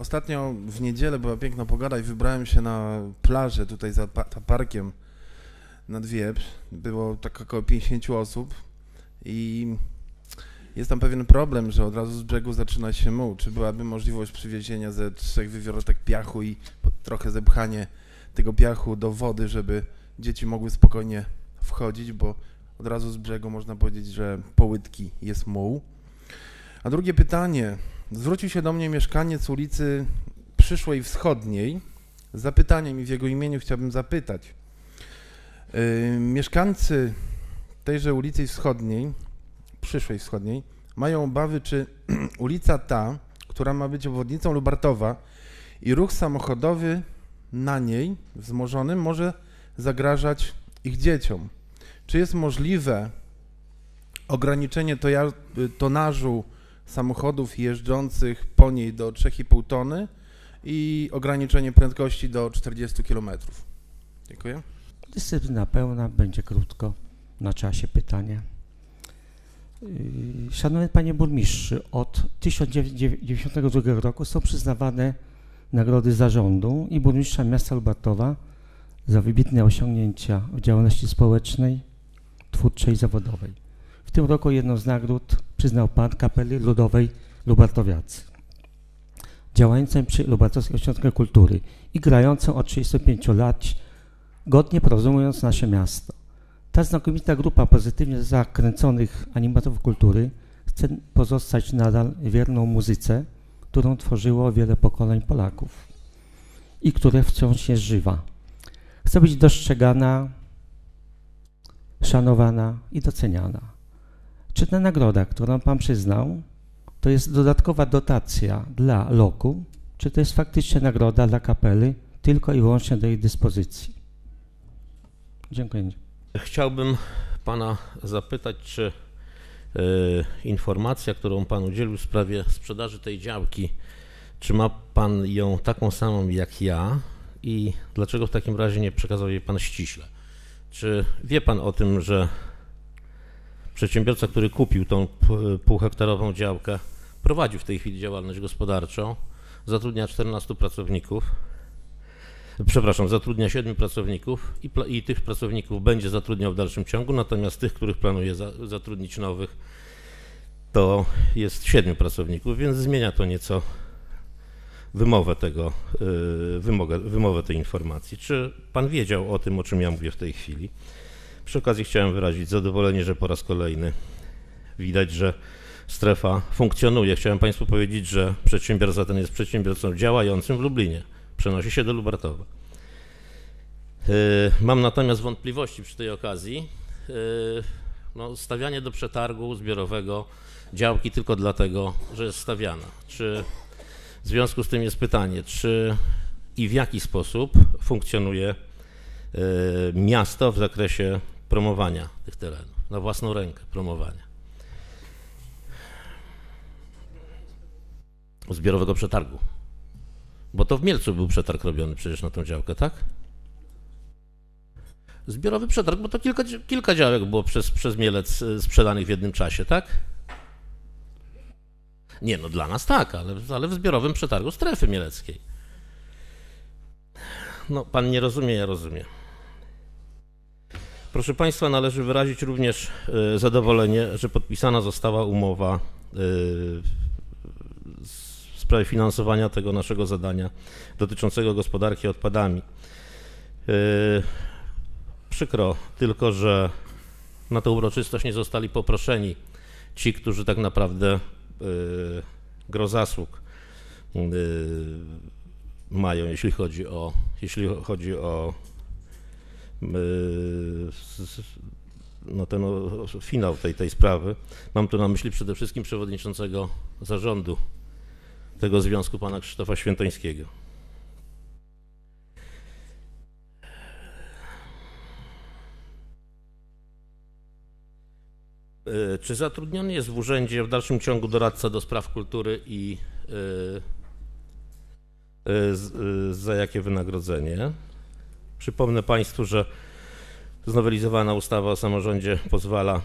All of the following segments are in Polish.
Ostatnio w niedzielę była piękna pogoda i wybrałem się na plażę tutaj za pa parkiem nad Wieprz. Było tak około 50 osób i jest tam pewien problem, że od razu z brzegu zaczyna się muł. Czy byłaby możliwość przywiezienia ze trzech wywiorotek piachu i trochę zepchanie tego piachu do wody, żeby dzieci mogły spokojnie wchodzić, bo od razu z brzegu można powiedzieć, że połytki jest muł. A drugie pytanie. Zwrócił się do mnie mieszkaniec ulicy Przyszłej Wschodniej z zapytaniem i w jego imieniu chciałbym zapytać. Yy, mieszkańcy tejże ulicy Wschodniej, Przyszłej Wschodniej, mają obawy, czy ulica ta, która ma być obwodnicą Lubartowa i ruch samochodowy na niej wzmożonym może zagrażać ich dzieciom. Czy jest możliwe ograniczenie tonażu samochodów jeżdżących po niej do 3,5 tony i ograniczenie prędkości do 40 km? Dziękuję. Dyscyplina pełna, będzie krótko na czasie pytania. Yy, szanowny Panie Burmistrzu, od 1992 roku są przyznawane nagrody zarządu i burmistrza miasta Lubatowa za wybitne osiągnięcia w działalności społecznej, twórczej i zawodowej. W tym roku jedną z nagród przyznał Pan Kapeli Ludowej Lubartowiacy, działającym przy Lubartowskim Ośrodku Kultury i grającą od 35 lat, godnie porozumując nasze miasto. Ta znakomita grupa pozytywnie zakręconych animatorów kultury chce pozostać nadal wierną muzyce, którą tworzyło wiele pokoleń Polaków i która wciąż jest żywa. Chce być dostrzegana, szanowana i doceniana. Czy ta nagroda, którą Pan przyznał, to jest dodatkowa dotacja dla loku, czy to jest faktycznie nagroda dla kapely tylko i wyłącznie do jej dyspozycji? Dziękuję. Chciałbym Pana zapytać, czy y, informacja, którą Pan udzielił w sprawie sprzedaży tej działki, czy ma Pan ją taką samą jak ja i dlaczego w takim razie nie przekazał jej Pan ściśle? Czy wie Pan o tym, że przedsiębiorca, który kupił tą półhektarową działkę, prowadzi w tej chwili działalność gospodarczą, zatrudnia 14 pracowników, przepraszam, zatrudnia 7 pracowników i, i, tych pracowników będzie zatrudniał w dalszym ciągu, natomiast tych, których planuje za, zatrudnić nowych, to jest 7 pracowników, więc zmienia to nieco wymowę tego, y, wymogę, wymowę tej informacji. Czy pan wiedział o tym, o czym ja mówię w tej chwili? Przy okazji chciałem wyrazić zadowolenie, że po raz kolejny widać, że strefa funkcjonuje. Chciałem Państwu powiedzieć, że przedsiębiorca ten jest przedsiębiorcą działającym w Lublinie. Przenosi się do Lubartowa. Y, mam natomiast wątpliwości przy tej okazji. Y, no, stawianie do przetargu zbiorowego działki tylko dlatego, że jest stawiana. Czy w związku z tym jest pytanie, czy i w jaki sposób funkcjonuje y, miasto w zakresie promowania tych terenów, na własną rękę promowania. Zbiorowego przetargu. Bo to w Mielcu był przetarg robiony przecież na tą działkę, tak? Zbiorowy przetarg, bo to kilka, kilka działek było przez, przez Mielec y, sprzedanych w jednym czasie, tak? Nie, no dla nas tak, ale, ale w zbiorowym przetargu strefy mieleckiej. No, pan nie rozumie, ja rozumiem. Proszę Państwa, należy wyrazić również e, zadowolenie, że podpisana została umowa e, w sprawie finansowania tego naszego zadania dotyczącego gospodarki odpadami. E, przykro tylko, że na tę uroczystość nie zostali poproszeni ci, którzy tak naprawdę gro zasług mają, jeśli chodzi o, jeśli chodzi o no ten finał tej, tej sprawy. Mam tu na myśli przede wszystkim przewodniczącego zarządu tego związku, pana Krzysztofa Świętońskiego. E, czy zatrudniony jest w urzędzie w dalszym ciągu doradca do spraw kultury i e, e, za jakie wynagrodzenie? Przypomnę Państwu, że znowelizowana ustawa o samorządzie pozwala,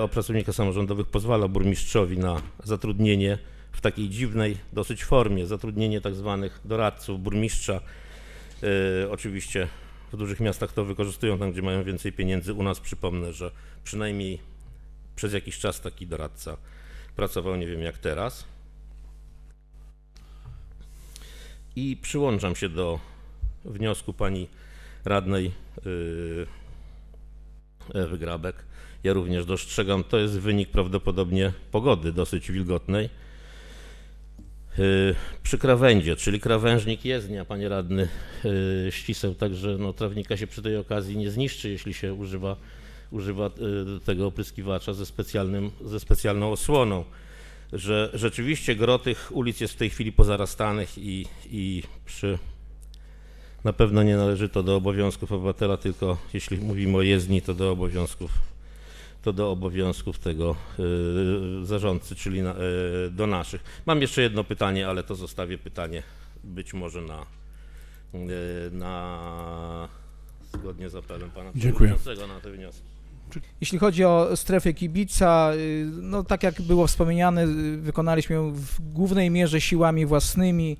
o pracownikach samorządowych pozwala burmistrzowi na zatrudnienie w takiej dziwnej dosyć formie, zatrudnienie tak zwanych doradców, burmistrza. E, oczywiście w dużych miastach to wykorzystują tam, gdzie mają więcej pieniędzy. U nas przypomnę, że przynajmniej przez jakiś czas taki doradca pracował, nie wiem jak teraz. I przyłączam się do wniosku pani radnej yy, Ewy Grabek. Ja również dostrzegam, to jest wynik prawdopodobnie pogody dosyć wilgotnej. Yy, przy krawędzie, czyli krawężnik jezdnia, panie radny yy, ściseł, także no, trawnika się przy tej okazji nie zniszczy, jeśli się używa, używa tego opryskiwacza ze, specjalnym, ze specjalną osłoną że rzeczywiście gro tych ulic jest w tej chwili pozarastanych i, i przy na pewno nie należy to do obowiązków obywatela, tylko jeśli mówimy o jezdni, to do obowiązków to do obowiązków tego y, zarządcy, czyli na, y, do naszych. Mam jeszcze jedno pytanie, ale to zostawię pytanie być może na, y, na zgodnie z apelem pana Dziękuję. przewodniczącego na te wnioski. Jeśli chodzi o strefę kibica, no tak jak było wspomniane, wykonaliśmy ją w głównej mierze siłami własnymi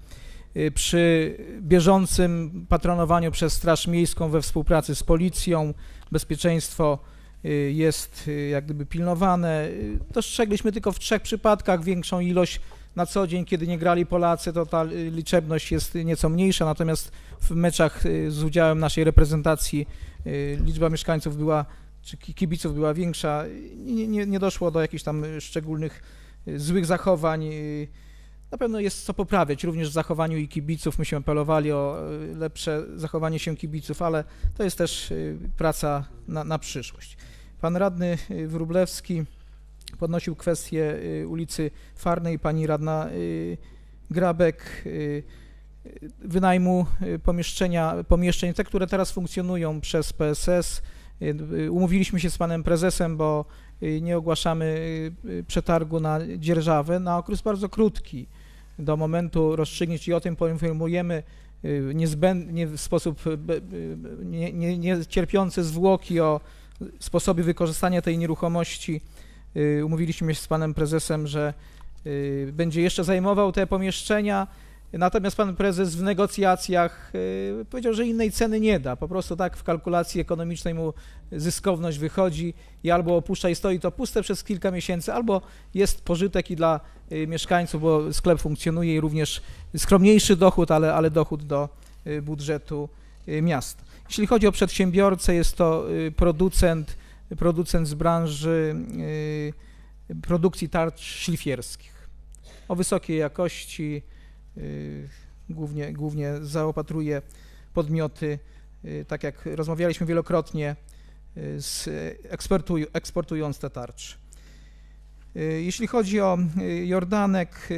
przy bieżącym patronowaniu przez Straż Miejską we współpracy z policją. Bezpieczeństwo jest jak gdyby pilnowane. Dostrzegliśmy tylko w trzech przypadkach większą ilość na co dzień, kiedy nie grali Polacy, to ta liczebność jest nieco mniejsza, natomiast w meczach z udziałem naszej reprezentacji liczba mieszkańców była czy kibiców była większa. Nie, nie, nie doszło do jakichś tam szczególnych y, złych zachowań. Y, na pewno jest co poprawiać. Również w zachowaniu i kibiców. Myśmy apelowali o y, lepsze zachowanie się kibiców, ale to jest też praca na, na przyszłość. Pan radny Wróblewski podnosił kwestię ulicy Farnej, pani radna Grabek wynajmu pomieszczenia, pomieszczeń, te, które teraz funkcjonują przez PSS, Y, umówiliśmy się z panem prezesem, bo y, nie ogłaszamy y, przetargu na dzierżawę. Na okres bardzo krótki, do momentu rozstrzygnięć i o tym poinformujemy niezbędnie w sposób nie, nie, nie cierpiący zwłoki o sposobie wykorzystania tej nieruchomości. Umówiliśmy się z panem prezesem, że będzie jeszcze zajmował te pomieszczenia, Natomiast pan prezes w negocjacjach y, powiedział, że innej ceny nie da. Po prostu tak w kalkulacji ekonomicznej mu zyskowność wychodzi i albo opuszcza i stoi to puste przez kilka miesięcy, albo jest pożytek i dla y, mieszkańców, bo sklep funkcjonuje i również skromniejszy dochód, ale, ale dochód do y, budżetu miasta. Jeśli chodzi o przedsiębiorcę, jest to producent, producent z branży produkcji tarcz szlifierskich o wysokiej jakości, głównie, głównie zaopatruje podmioty, y, tak jak rozmawialiśmy wielokrotnie, y, z eksportuj, eksportując te tarcze. Jeśli chodzi o Jordanek,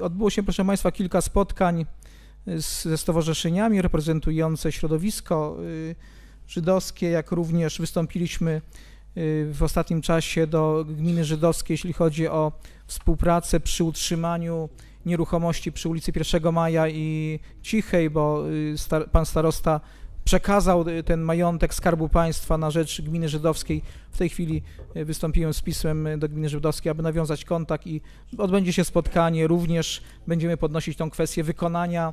odbyło się, proszę Państwa, kilka spotkań z, ze stowarzyszeniami reprezentujące środowisko żydowskie, jak również wystąpiliśmy w ostatnim czasie do gminy żydowskiej, jeśli chodzi o współpracę przy utrzymaniu nieruchomości przy ulicy 1 Maja i Cichej, bo y, star pan starosta przekazał y, ten majątek Skarbu Państwa na rzecz gminy żydowskiej. W tej chwili y, wystąpiłem z pismem do gminy żydowskiej, aby nawiązać kontakt i odbędzie się spotkanie. Również będziemy podnosić tą kwestię wykonania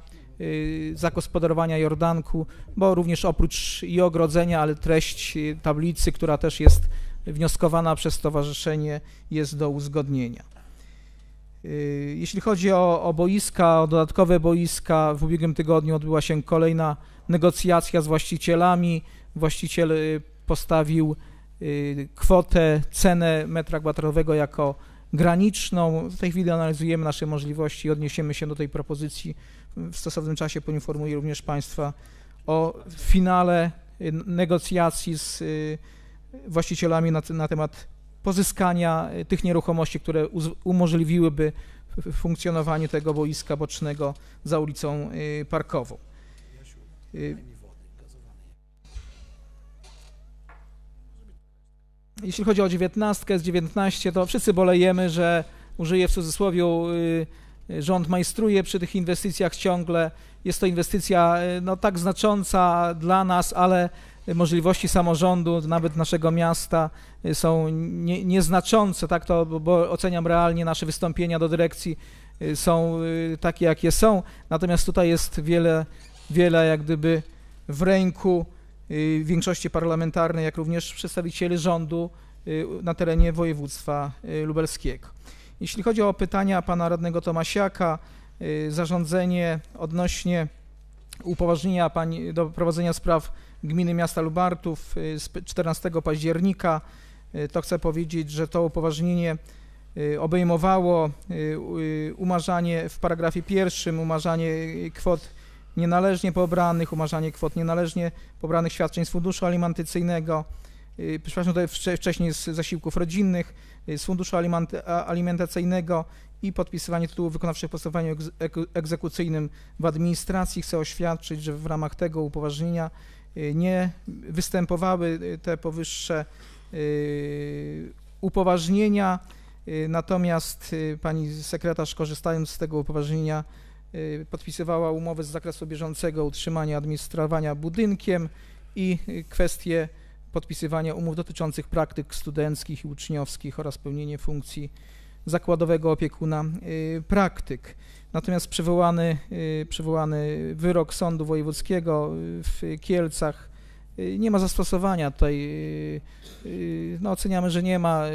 zagospodarowania Jordanku, bo również oprócz i ogrodzenia, ale treść tablicy, która też jest wnioskowana przez stowarzyszenie, jest do uzgodnienia. Y, jeśli chodzi o, o boiska, o dodatkowe boiska, w ubiegłym tygodniu odbyła się kolejna negocjacja z właścicielami. Właściciel y, postawił y, kwotę, cenę metra kwadratowego jako graniczną. W tej chwili analizujemy nasze możliwości i odniesiemy się do tej propozycji. W stosownym czasie poinformuję również Państwa o finale negocjacji z właścicielami na, na temat pozyskania y, tych nieruchomości, które umożliwiłyby funkcjonowanie tego boiska bocznego za ulicą y, Parkową. Y, jeśli chodzi o dziewiętnastkę, z 19, to wszyscy bolejemy, że użyję w cudzysłowie, rząd majstruje przy tych inwestycjach ciągle. Jest to inwestycja no, tak znacząca dla nas, ale możliwości samorządu, nawet naszego miasta y, są nie, nieznaczące, tak to, bo, oceniam realnie nasze wystąpienia do dyrekcji y, są y, takie, jakie są, natomiast tutaj jest wiele, wiele jak gdyby w ręku większości parlamentarnej, jak również przedstawicieli rządu na terenie województwa lubelskiego. Jeśli chodzi o pytania pana radnego Tomasiaka, zarządzenie odnośnie upoważnienia pani do prowadzenia spraw gminy miasta Lubartów y, z 14 października, y, to chcę powiedzieć, że to upoważnienie y, obejmowało umarzanie w paragrafie pierwszym, umarzanie kwot nienależnie pobranych, umarzanie kwot nienależnie pobranych świadczeń z funduszu alimentacyjnego, przepraszam, tutaj wcze- wcześniej z zasiłków rodzinnych, y, z funduszu alimentacyjnego i podpisywanie tytułów wykonawczych w postępowaniu egz- ek- egzekucyjnym w administracji. Chcę oświadczyć, że w ramach tego upoważnienia y, nie występowały y, te powyższe y, upoważnienia, y, natomiast y, pani sekretarz korzystając z tego upoważnienia y, podpisywała umowę z zakresu bieżącego utrzymania administrowania budynkiem i y, kwestie podpisywania umów dotyczących praktyk studenckich i uczniowskich oraz pełnienie funkcji zakładowego opiekuna y, praktyk. Natomiast przywołany, y, przywołany wyrok Sądu Wojewódzkiego y, w Kielcach nie ma zastosowania tutaj. No, oceniamy, że nie ma,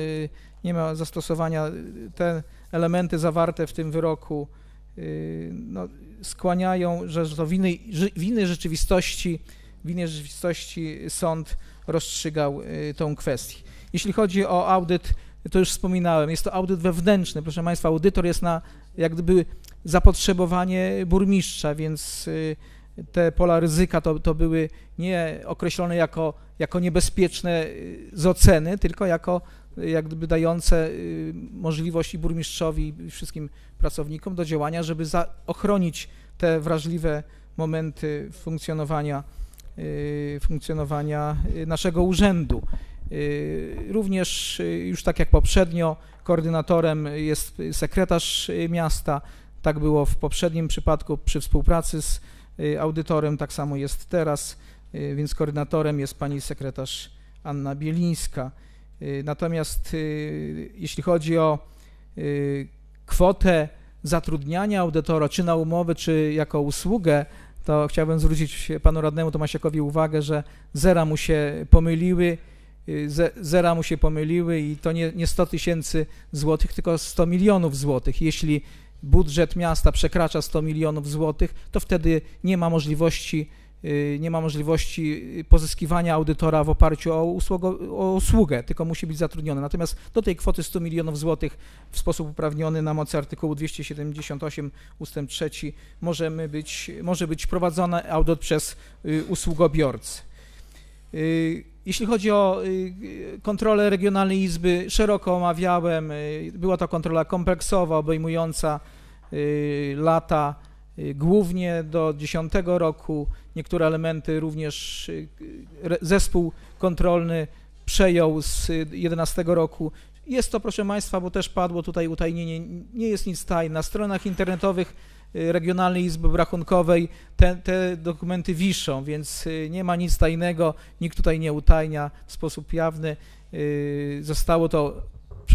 nie ma zastosowania. Te elementy zawarte w tym wyroku no, skłaniają, że to w innej, w innej rzeczywistości, w innej rzeczywistości sąd rozstrzygał y, tą kwestię. Jeśli chodzi o audyt, to już wspominałem, jest to audyt wewnętrzny. Proszę Państwa, audytor jest na jak gdyby zapotrzebowanie burmistrza, więc y, te pola ryzyka to, to były nie określone jako, jako niebezpieczne y, z oceny, tylko jako jak gdyby dające y, możliwości burmistrzowi i wszystkim pracownikom do działania, żeby za, ochronić te wrażliwe momenty funkcjonowania, funkcjonowania y, naszego urzędu. Y, Również y, już tak jak poprzednio koordynatorem jest sekretarz y, miasta. Tak było w poprzednim przypadku przy współpracy z y, audytorem, tak samo jest teraz, y, więc koordynatorem jest pani sekretarz Anna Bielińska. Y, Natomiast y, jeśli chodzi o y, kwotę zatrudniania audytora, czy na umowę, czy jako usługę, to chciałbym zwrócić panu radnemu Tomasiakowi uwagę, że zera mu się pomyliły, y, ze- zera mu się pomyliły i to nie, nie 100 tysięcy złotych, tylko 100 milionów złotych. Jeśli budżet miasta przekracza 100 milionów złotych, to wtedy nie ma możliwości, nie ma możliwości y, pozyskiwania audytora w oparciu o, usługo, o usługę, tylko musi być zatrudniony. Natomiast do tej kwoty 100 milionów złotych w sposób uprawniony na mocy artykułu 278 ustęp 3 możemy być, może być prowadzony audyt przez y, usługobiorcę. Y, Jeśli chodzi o y, kontrolę Regionalnej Izby, szeroko omawiałem. y, Była to kontrola kompleksowa, obejmująca y, lata y, głównie do 10 roku. Niektóre elementy również y, zespół kontrolny przejął z y, 11 roku. Jest to, proszę Państwa, bo też padło tutaj utajnienie, nie jest nic tajne. Na stronach internetowych y, Regionalnej Izby Rachunkowej te, te dokumenty wiszą, więc y, nie ma nic tajnego, nikt tutaj nie utajnia w sposób jawny. Y, Zostało to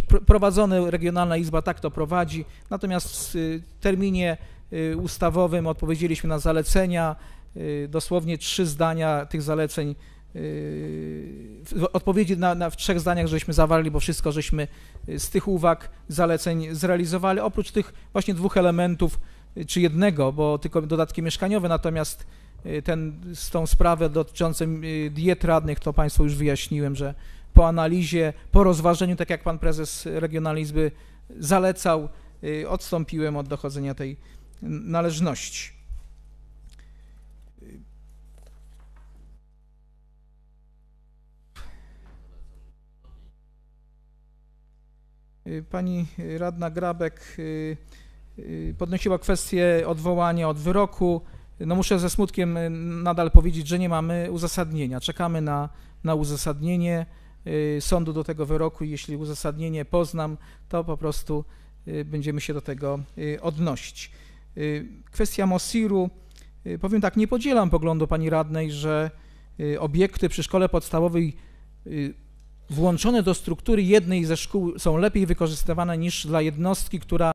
pr- prowadzone, Regionalna Izba tak to prowadzi, natomiast w y, terminie y, ustawowym. Odpowiedzieliśmy na zalecenia, y, dosłownie trzy zdania tych zaleceń, y, odpowiedzi na, na, w trzech zdaniach żeśmy zawarli, bo wszystko żeśmy y, z tych uwag, zaleceń zrealizowali, oprócz tych właśnie dwóch elementów, y, czy jednego, bo tylko dodatki mieszkaniowe, natomiast y, ten, z tą sprawę dotyczącą y, diet radnych, to Państwu już wyjaśniłem, że po analizie, po rozważeniu, tak jak Pan Prezes Regionalnej Izby zalecał, y, odstąpiłem od dochodzenia tej należności. Pani radna Grabek y, y, podnosiła kwestię odwołania od wyroku. No muszę ze smutkiem y, nadal powiedzieć, że nie mamy uzasadnienia. Czekamy na, na uzasadnienie sądu do tego wyroku i jeśli uzasadnienie poznam, to po prostu będziemy się do tego odnosić. Y, Kwestia Mosiru. y, Powiem tak, nie podzielam poglądu pani radnej, że y, obiekty przy szkole podstawowej włączone do struktury jednej ze szkół są lepiej wykorzystywane niż dla jednostki, która